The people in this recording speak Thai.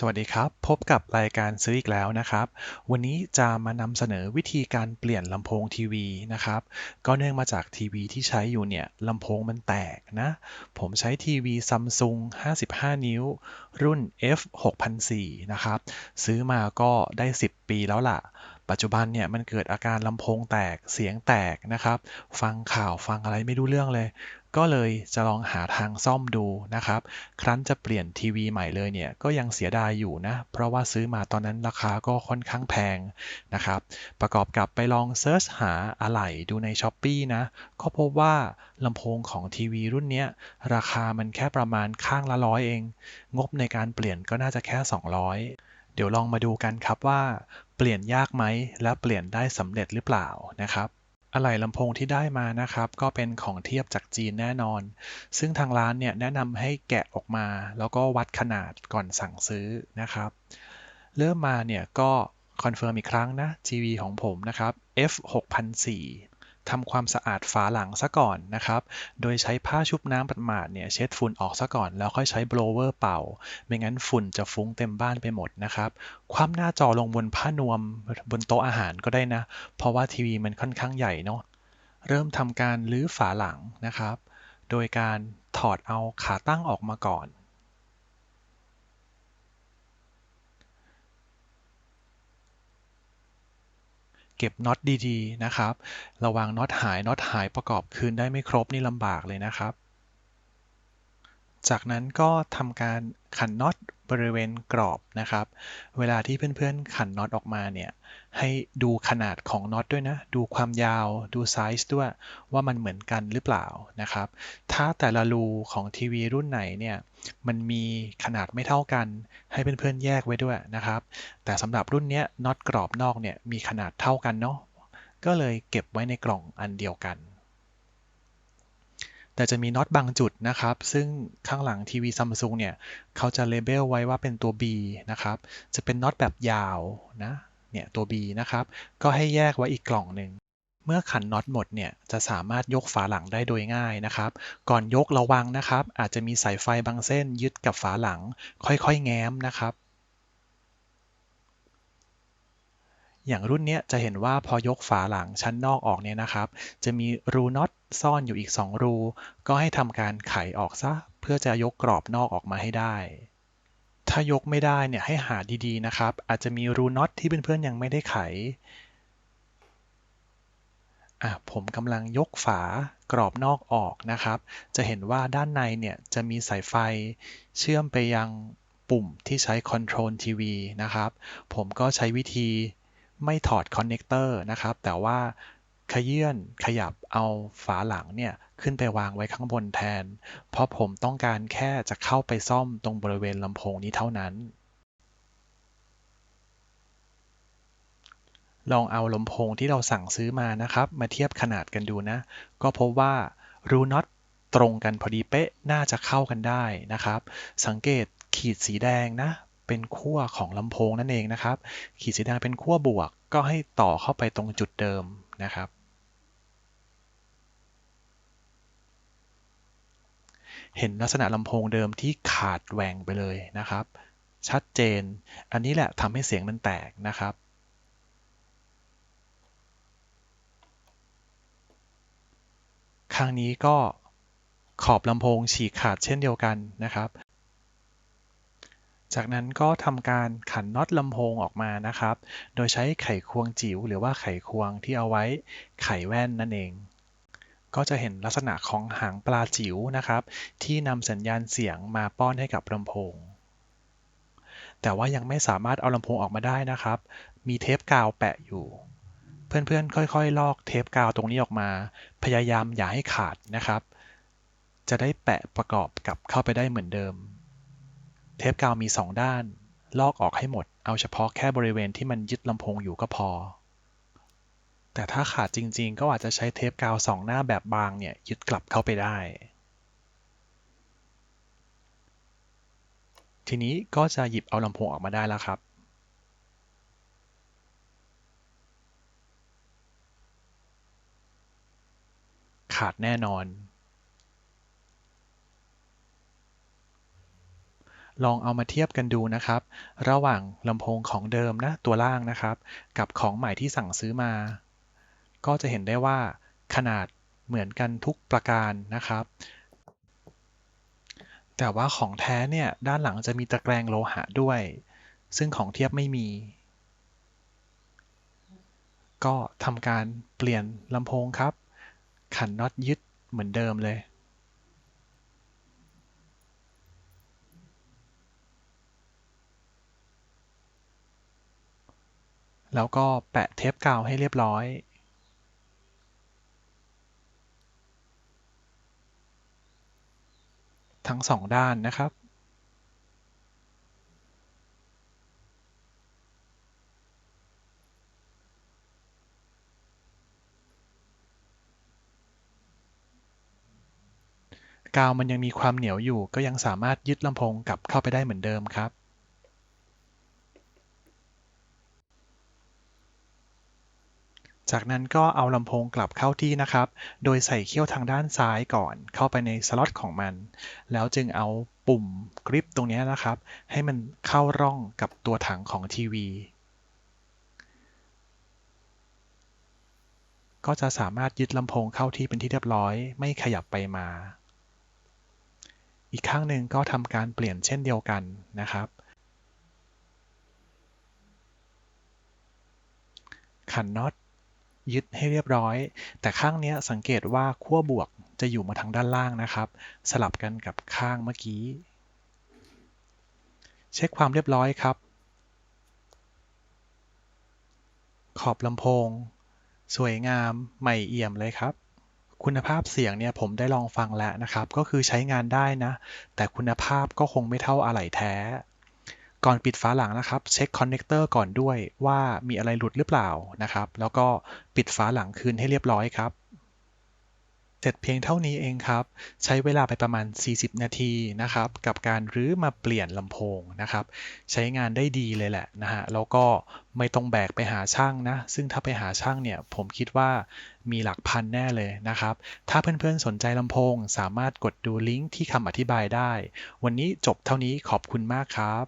สวัสดีครับ พบกับรายการซื้ออีกแล้วนะครับ วันนี้จะมานำเสนอวิธีการเปลี่ยนลำโพงทีวีนะครับ ก็เนื่องมาจากทีวีที่ใช้อยู่เนี่ยลำโพงมันแตกนะ ผมใช้ทีวีซัมซุง55 นิ้ว รุ่น F 6004นะครับ ซื้อมาก็ได้ 10 ปีแล้วล่ะ ปัจจุบันเนี่ยมันเกิดอาการลำโพงแตกเสียงแตกนะครับ ฟังข่าวฟังอะไรไม่รู้เรื่องเลย ก็เลยจะลองหาทางซ่อมดูนะครับ ครั้นจะเปลี่ยนทีวีใหม่เลยเนี่ยก็ยังเสียดายอยู่นะ เพราะว่าซื้อมาตอนนั้นราคาก็ค่อนข้างแพงนะครับ ประกอบกับไปลองเซิร์ชหาอะไหล่ดูใน s h อ p e e นะก็พบว่าลำโพงของทีวีรุ่นเนี้ยราคามันแค่ประมาณข้างละร้อยเอง งบในการเปลี่ยนก็น่าจะแค่ 200 เดี๋ยวลองมาดูกันครับว่า เปลี่ยนยากไหมและเปลี่ยนได้สำเร็จหรือเปล่านะครับอะไหล่ลำโพงที่ได้มานะครับ ก็เป็นของเทียบจากจีนแน่นอน ซึ่งทางร้านเนี่ยแนะนำให้แกะออกมา แล้วก็วัดขนาดก่อนสั่งซื้อนะครับ เริ่มมาเนี่ยก็คอนเฟิร์มอีกครั้งนะทีวีของผมนะครับ F 6 0 0 ทำความสะอาดฝาหลังซะก่อนนะครับ โดยใช้ผ้าชุบน้ำประมาดเนี่ยเช็ดฝุ่นออกซะก่อนแล้วค่อยใช้โบลเวอร์เป่า ไม่งั้นฝุ่นจะฟุ้งเต็มบ้านไปหมดนะครับคว่ำหน้าจอลงบนผ้านวมบนโต๊ะอาหารก็ได้นะ เพราะว่าทีวีมันค่อนข้างใหญ่เนาะเริ่มทำการลื้อฝาหลังนะครับ โดยการถอดเอาขาตั้งออกมาก่อน เก็บน็อตดีๆนะครับ ระวังน็อตหายน็อตหายประกอบคืนได้ไม่ครบนี่ลำบากเลยนะครับ จากนั้นก็ทำการขันน็อตบริเวณกรอบนะครับ เวลาที่เพื่อนๆขันน็อตออกมาเนี่ยให้ดูขนาดของน็อตด้วยนะ ดูความยาว ดูไซส์ด้วย ว่ามันเหมือนกันหรือเปล่านะครับ ถ้าแต่ละรูของทีวีรุ่นไหนเนี่ย มันมีขนาดไม่เท่ากัน ให้เพื่อนๆแยกไว้ด้วยนะครับ แต่สำหรับรุ่นนี้น็อตกรอบนอกเนี่ยมีขนาดเท่ากันเนาะ ก็เลยเก็บไว้ในกล่องอันเดียวกัน แต่จะมีน็อตบางจุดนะครับ ซึ่งข้างหลังทีวีซัมซุงเนี่ย เขาจะเลเบลไว้ว่าเป็นตัว B นะครับ จะเป็นน็อตแบบยาวนะ เนี่ยตัว B นะครับ ก็ให้แยกไว้อีกกล่องหนึ่ง เมื่อขันน็อตหมดเนี่ย จะสามารถยกฝาหลังได้โดยง่ายนะครับ ก่อนยกระวังนะครับ อาจจะมีสายไฟบางเส้นยึดกับฝาหลัง ค่อยๆ แง้มนะครับ อย่างรุ่นนี้จะเห็นว่าพอยกฝาหลังชั้นนอกออกเนี่ยนะครับ จะมีรูน็อตซ่อนอยู่อีก 2 รู ก็ให้ทำการไขออกซะ เพื่อจะยกกรอบนอกออกมาให้ได้ ถ้ายกไม่ได้เนี่ยให้หาดีๆนะครับ อาจจะมีรูน็อตที่เพื่อนๆยังไม่ได้ไขอะผมกำลังยกฝากรอบนอกออกนะครับ จะเห็นว่าด้านในเนี่ยจะมีสายไฟเชื่อมไปยังปุ่มที่ใช้ Control TV นะครับ ผมก็ใช้วิธี ไม่ถอดคอนเนคเตอร์นะครับ แต่ว่าขยื่นขยับเอาฝาหลังเนี่ย ขึ้นไปวางไว้ข้างบนแทน เพราะผมต้องการแค่จะเข้าไปซ่อมตรงบริเวณลำโพงนี้เท่านั้น ลองเอาลำโพงที่เราสั่งซื้อมานะครับ มาเทียบขนาดกันดูนะ ก็พบว่ารูน็อตตรงกันพอดีเป๊ะ น่าจะเข้ากันได้นะครับ สังเกตขีดสีแดงนะ เป็นขั้วของลำโพงนั่นเองนะครับ ขีดสีแดงเป็นขั้วบวก ก็ให้ต่อเข้าไปตรงจุดเดิมนะครับ เห็นลักษณะลำโพงเดิมที่ขาดแหว่งไปเลยนะครับ ชัดเจน อันนี้แหละทำให้เสียงมันแตกนะครับข้งนี้ก็ขอบลำโพงฉีกขาดเช่นเดียวกันนะครับ จากนั้นก็ทำการขันน็อตลำโพงออกมานะครับ โดยใช้ไขควงจิ๋วหรือว่าไขควงที่เอาไว้ไขแว่นนั่นเอง ก็จะเห็นลักษณะของหางปลาจิ๋วนะครับ ที่นำสัญญาณเสียงมาป้อนให้กับลำโพง แต่ว่ายังไม่สามารถเอาลำโพงออกมาได้นะครับ มีเทปกาวแปะอยู่ เพื่อนๆ ค่อยๆ ลอกเทปกาวตรงนี้ออกมา พยายามอย่าให้ขาดนะครับ จะได้แปะประกอบกับเข้าไปได้เหมือนเดิม เทปกาวมี 2 ด้าน ลอกออกให้หมด เอาเฉพาะแค่บริเวณที่มันยึดลำโพงอยู่ก็พอ แต่ถ้าขาดจริง ๆ ก็อาจจะใช้เทปกาวสองหน้าแบบบางเนี่ยยึดกลับเข้าไปได้ ทีนี้ก็จะหยิบเอาลำโพงออกมาได้แล้วครับขาดแน่นอน ลองเอามาเทียบกันดูนะครับ ระหว่างลำโพงของเดิมนะตัวล่างนะครับ กับของใหม่ที่สั่งซื้อมา ก็จะเห็นได้ว่าขนาดเหมือนกันทุกประการนะครับ แต่ว่าของแท้เนี่ยด้านหลังจะมีตะแกรงโลหะด้วย ซึ่งของเทียบไม่มี ก็ทำการเปลี่ยนลำโพงครับ ขันน็อตยึดเหมือนเดิมเลย แล้วก็แปะเทปกาวให้เรียบร้อยทั้งสองด้านนะครับ กาวมันยังมีความเหนียวอยู่ก็ยังสามารถยึดลำโพงกลับเข้าไปได้เหมือนเดิมครับ จากนั้นก็เอาลำโพงกลับเข้าที่นะครับ โดยใส่เขี้ยวทางด้านซ้ายก่อน เข้าไปในสล็อตของมัน แล้วจึงเอาปุ่มกริปตรงนี้นะครับ ให้มันเข้าร่องกับตัวถังของทีวี ก็จะสามารถยึดลำโพงเข้าที่เป็นที่เรียบร้อย ไม่ขยับไปมา อีกข้างหนึ่งก็ทำการเปลี่ยนเช่นเดียวกันนะครับขันน็อต ยึดให้เรียบร้อย แต่ข้างนี้สังเกตว่าขั้วบวกจะอยู่มาทางด้านล่างนะครับ สลับกันกับข้างเมื่อกี้ เช็คความเรียบร้อยครับ ขอบลำโพง สวยงามใหม่เอี่ยมเลยครับคุณภาพเสียงเนี่ยผมได้ลองฟังแล้วนะครับ ก็คือใช้งานได้นะ แต่คุณภาพก็คงไม่เท่าอะไหล่แท้ ก่อนปิดฝาหลังนะครับเช็คคอนเนคเตอร์ก่อนด้วยว่ามีอะไรหลุดหรือเปล่านะครับ แล้วก็ปิดฝาหลังคืนให้เรียบร้อยครับ เสร็จเพียงเท่านี้เองครับ ใช้เวลาไปประมาณ 40 นาทีนะครับ กับการรื้อมาเปลี่ยนลำโพงนะครับ ใช้งานได้ดีเลยแหละนะฮะแล้วก็ไม่ต้องแบกไปหาช่างนะ ซึ่งถ้าไปหาช่างเนี่ย ผมคิดว่ามีหลักพันแน่เลยนะครับ ถ้าเพื่อนๆสนใจลำโพง สามารถกดดูลิงก์ที่คำอธิบายได้ วันนี้จบเท่านี้ขอบคุณมากครับ